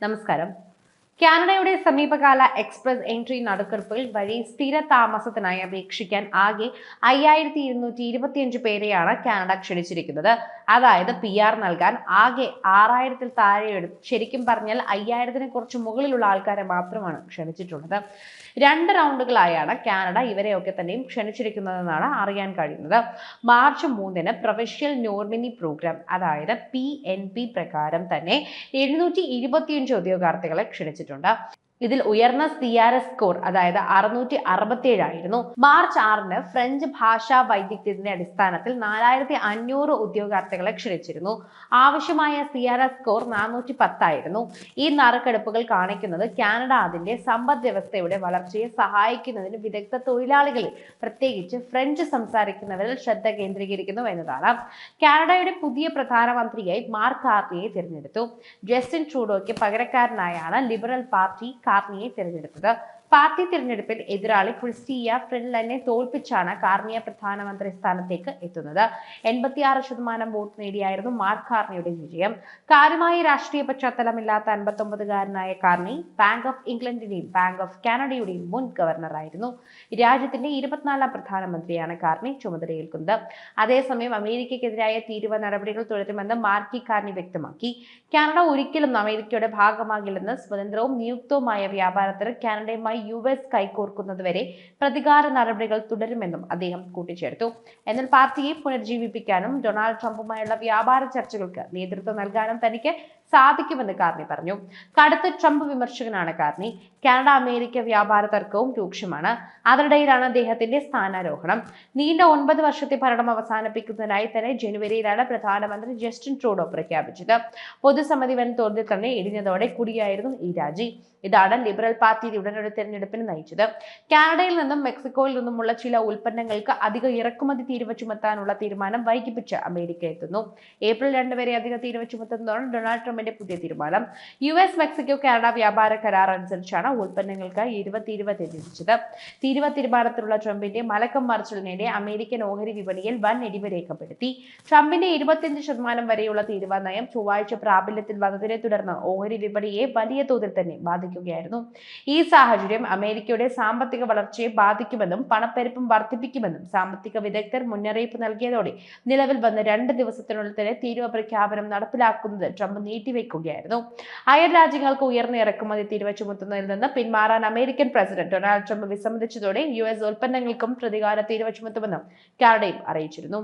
നമസ്കാരം. കാനഡയുടെ സമീപകാല എക്സ്പ്രസ് എൻട്രി നടുക്കെടുപ്പുകൾ വഴി സ്ഥിര താമസത്തിനായി അപേക്ഷിക്കാൻ ആകെ അയ്യായിരത്തി ഇരുന്നൂറ്റി ഇരുപത്തിയഞ്ച് പേരെയാണ് കാനഡ ക്ഷണിച്ചിരിക്കുന്നത്. അതായത് പി ആർ നൽകാൻ ആകെ ആറായിരത്തിൽ താഴെ ശരിക്കും പറഞ്ഞാൽ അയ്യായിരത്തിന് കുറച്ച് മുകളിലുള്ള ആൾക്കാരെ മാത്രമാണ് ക്ഷണിച്ചിട്ടുള്ളത്. രണ്ട് റൗണ്ടുകളായാണ് കാനഡ ഇവരെയൊക്കെ തന്നെയും ക്ഷണിച്ചിരിക്കുന്നതെന്നാണ് അറിയാൻ കഴിയുന്നത്. മാർച്ച് മൂന്നിന് പ്രൊഫഷ്യൽ നോർമിനി പ്രോഗ്രാം അതായത് പി എൻ പി പ്രകാരം തന്നെ എഴുന്നൂറ്റി ഇരുപത്തിയഞ്ച് ഉദ്യോഗാർത്ഥികളെ ക്ഷണിച്ചിട്ടുണ്ട്. വെച്ചിട്ടുണ്ട് ഇതിൽ ഉയർന്ന സി ആർ എസ് സ്കോർ അതായത് അറുന്നൂറ്റി അറുപത്തിയേഴ് ആയിരുന്നു. മാർച്ച് ആറിന് ഫ്രഞ്ച് ഭാഷാ വൈദഗ്ധ്യത്തിന്റെ അടിസ്ഥാനത്തിൽ നാലായിരത്തി അഞ്ഞൂറ് ഉദ്യോഗാർത്ഥികളെ ക്ഷണിച്ചിരുന്നു. ആവശ്യമായ സി ആർ എസ് സ്കോർ നാനൂറ്റി പത്തായിരുന്നു ഈ നറുക്കെടുപ്പുകൾ കാണിക്കുന്നത് കാനഡ അതിന്റെ സമ്പദ് വ്യവസ്ഥയുടെ വളർച്ചയെ സഹായിക്കുന്നതിന് വിദഗ്ധ തൊഴിലാളികളിൽ പ്രത്യേകിച്ച് ഫ്രഞ്ച് സംസാരിക്കുന്നവരിൽ ശ്രദ്ധ കേന്ദ്രീകരിക്കുന്നു എന്നതാണ്. കാനഡയുടെ പുതിയ പ്രധാനമന്ത്രിയായി മാർക്ക് കാർണിയെ തിരഞ്ഞെടുത്തു. ജസ്റ്റിൻ ട്രൂഡോയ്ക്ക് പകരക്കാരനായാണ് ലിബറൽ പാർട്ടി കാർണിയെ തിരഞ്ഞെടുത്തത് പാർട്ടി തിരഞ്ഞെടുപ്പിൽ എതിരാളി ക്രിസ്റ്റിയ ഫ്രിൻലനെ തോൽപ്പിച്ചാണ് കാർണിയ പ്രധാനമന്ത്രി സ്ഥാനത്തേക്ക് എത്തുന്നത്. എൺപത്തിയാറ് ശതമാനം വോട്ട് നേടിയായിരുന്നു മാർക്ക് കാർണിയുടെ വിജയം. കാര്യമായ രാഷ്ട്രീയ പശ്ചാത്തലമില്ലാത്ത അൻപത്തൊമ്പതുകാരനായ കാർണി ബാങ്ക് ഓഫ് ഇംഗ്ലണ്ടിന്റെയും ബാങ്ക് ഓഫ് കാനഡയുടെയും മുൻ ഗവർണറായിരുന്നു രാജ്യത്തിന്റെ ഇരുപത്തിനാലാം പ്രധാനമന്ത്രിയാണ് കാർണി ചുമതലയേൽക്കുന്നത്. അതേസമയം അമേരിക്കയ്ക്കെതിരായ തീരുവ നടപടികൾ തുടരുമെന്ന് മാർക്കി കാർണി വ്യക്തമാക്കി. കാനഡ ഒരിക്കലും അമേരിക്കയുടെ ഭാഗമാകില്ലെന്ന് സ്വതന്ത്രവും നിയുക്തവുമായ വ്യാപാരത്തിന് കാനഡയുമായി യു എസ് കൈകോർക്കുന്നതുവരെ പ്രതികാര നടപടികൾ തുടരുമെന്നും അദ്ദേഹം കൂട്ടിച്ചേർത്തു. എന്നാൽ പാർട്ടിയെ പുനർജീവിപ്പിക്കാനും ഡൊണാൾഡ് ട്രംപുമായുള്ള വ്യാപാര ചർച്ചകൾക്ക് നേതൃത്വം നൽകാനും തനിക്ക് സാധിക്കുമെന്ന് കാർണി പറഞ്ഞു. കടുത്ത ട്രംപ് വിമർശകനാണ് കാർണി. കാനഡ അമേരിക്ക വ്യാപാര തർക്കവും രൂക്ഷമാണ്. അതിനിടയിലാണ് അദ്ദേഹത്തിന്റെ സ്ഥാനാരോഹണം. നീണ്ട ഒൻപത് വർഷത്തെ ഭരണം അവസാനിപ്പിക്കുന്നതിനായി തന്നെ ജനുവരിയിലാണ് പ്രധാനമന്ത്രി ജസ്റ്റിൻ ട്രൂഡോ പ്രഖ്യാപിച്ചത്. പൊതുസമിതി വൻ തോതിൽ തന്നെ ഇടിഞ്ഞതോടെ കൂടിയായിരുന്നു ഈ രാജി. ഇതാണ് ലിബറൽ പാർട്ടിയുടെ ഉടനടി തെരഞ്ഞെടുപ്പിന് നയിച്ചത്. കാനഡയിൽ നിന്നും മെക്സിക്കോയിൽ നിന്നുമുള്ള ചില ഉൽപ്പന്നങ്ങൾക്ക് അധിക ഇറക്കുമതി തീരുവ ചുമത്താനുള്ള തീരുമാനം വൈകിപ്പിച്ച് അമേരിക്ക എത്തുന്നു. ഏപ്രിൽ രണ്ട് വരെ അധിക തീരുവ ചുമത്തുന്നതാണ് ഡൊണാൾഡ് ട്രംപിന്റെ പുതിയ തീരുമാനം. യു എസ് മെക്സിക്കോ കാനഡ വ്യാപാര കരാർ അനുസരിച്ചാണ് ഉൽപ്പന്നങ്ങൾക്ക് ഇരുപത് തീരുവ നിശ്ചയിച്ചത് തീരുവ തീരുമാനത്തിലുള്ള ട്രംപിന്റെ മലക്കം മറിച്ചിലിനിടെ അമേരിക്കൻ ഓഹരി വിപണിയിൽ വൻ ഇടിവ് രേഖപ്പെടുത്തി. ട്രംപിന്റെ ഇരുപത്തിയഞ്ച് ശതമാനം വരെയുള്ള തീരുവ നയം ചൊവ്വാഴ്ച പ്രാബല്യത്തിൽ വന്നതിനെ തുടർന്ന് ഓഹരി വിപണിയെ വലിയ തോതിൽ തന്നെ ബാധിക്കുകയായിരുന്നു. ഈ സാഹചര്യം അമേരിക്കയുടെ സാമ്പത്തിക വളർച്ചയെ ബാധിക്കുമെന്നും പണപ്പെരുപ്പം വർദ്ധിപ്പിക്കുമെന്നും സാമ്പത്തിക വിദഗ്ധർ മുന്നറിയിപ്പ് നൽകിയതോടെ നിലവിൽ വന്ന രണ്ട് ദിവസത്തിനുള്ളിൽ തന്നെ തീരുവ പ്രഖ്യാപനം നടപ്പിലാക്കുന്നത് ട്രംപ് നീട്ടിവെക്കുകയായിരുന്നു. അയൽ രാജ്യങ്ങൾക്ക് ഉയർന്ന ഇറക്കുമതി തീരുവ ചുമത്തുന്നതിൽ നിന്ന് പിന്മാറാൻ അമേരിക്കൻ പ്രസിഡന്റ് ഡൊണാൾഡ് ട്രംപ് വിസമ്മതിച്ചതോടെ യു എസ് ഉൽപ്പന്നങ്ങൾക്കും പ്രതികാര തീരുവ ചുമത്തുമെന്നും കാനഡയും അറിയിച്ചിരുന്നു.